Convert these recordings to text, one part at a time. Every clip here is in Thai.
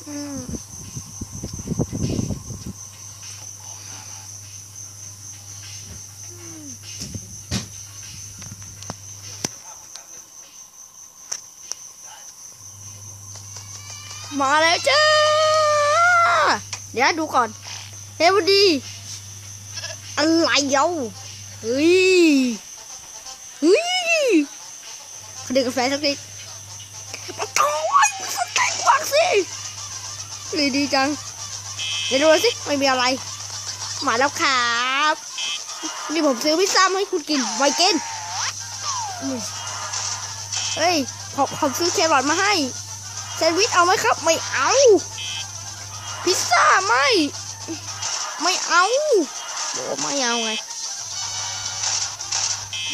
มาแล้วจ้า เดี๋ยวดูก่อน เฮ้ยพอดี อะไรเย้าเฮ้ย เฮ้ยขดื่กาแฟสักนิด ดีดีจังเดี๋ยวดูสิไม่มีอะไร มาแล้วครับนี่ผมซื้อพิซซ่ามาให้คุณกินไว้กินเฮ้ยผมผมซื้อแครอทมาให้แซนด์วิชเอาไหมครับ ไม่เอา พิซซ่าไม่ ไม่เอาโอ้ไม่เอาไง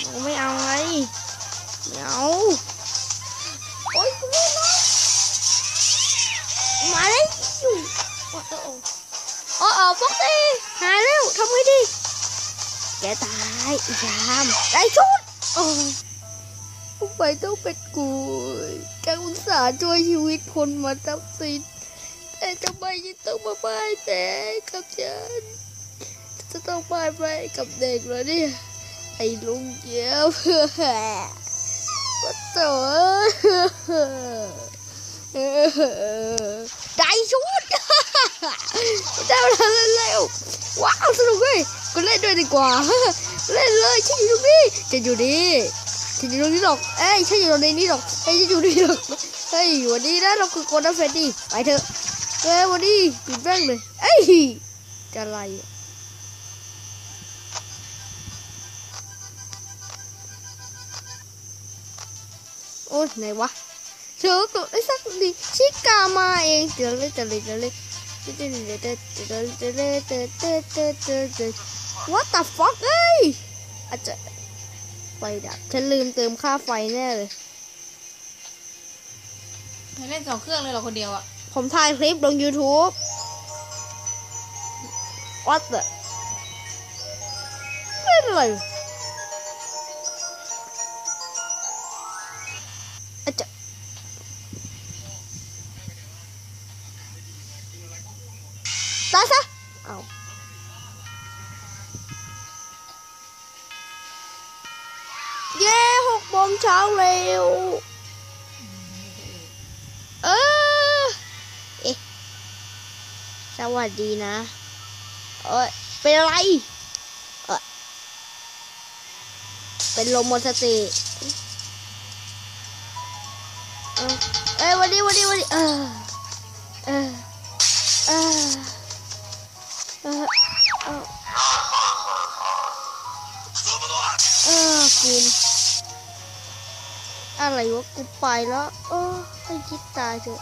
โอ้ไม่เอาไง Ôi ờ, ờ phốt đi. Hai liêu không ấy đi. Kẻ tài Giảm Đây chút Ờ. Không phải tốt mệt cùi. Các ông xã trôi ชี huyết hồn mà tao xin Tại tao bay với tao mà bay để Cặp chân Tao tao bay bay cặp đèn rồi đi. Thầy luôn chép Bắt tao đại xuống. ได้เวลาเล่นแล้วว้าวสนุกเลยก็เล่นด้วยดีกว่า เล่นเลยฉันอยู่ตรงนี้จะอยู่นี่ฉันอยู่ตรงนี้หรอกเอ้ยฉันอยู่ตรงนี้หรอกเอ้ยฉันอยู่นี่หรอกเฮ้ยวันนี้นะเราคือโกนัฟเฟตตี้ไปเถอะเอ้ยวันนี้ปิดแม่งเลยเอ้ยจะอะไรโอ้ไหนวะเธอตัวไอ้สักดีชิกามาเองเดี๋ยวเลยเดี๋ยวเลยเดี๋ยวเลย What the fuck เอ้ยอาจจะไฟดับ ฉันลืมเติมค่าไฟแน่เลยเธอเล่นสองเครื่องเลยเราคนเดียวอะผมถ่ายคลิปลง YouTube What the เป็นอะไร ตายซะเอาเย้หกโมงเช้าเร็ว เออเอ๊ะสวัสดีนะ เอ้ยเป็นอะไร เออเป็นลมหมดสติเออเอ้ยวันนี้วันนี้วันนี้เออเออเออ อะไรวะกูไปแล้ว เออให้คิดตายเถอะ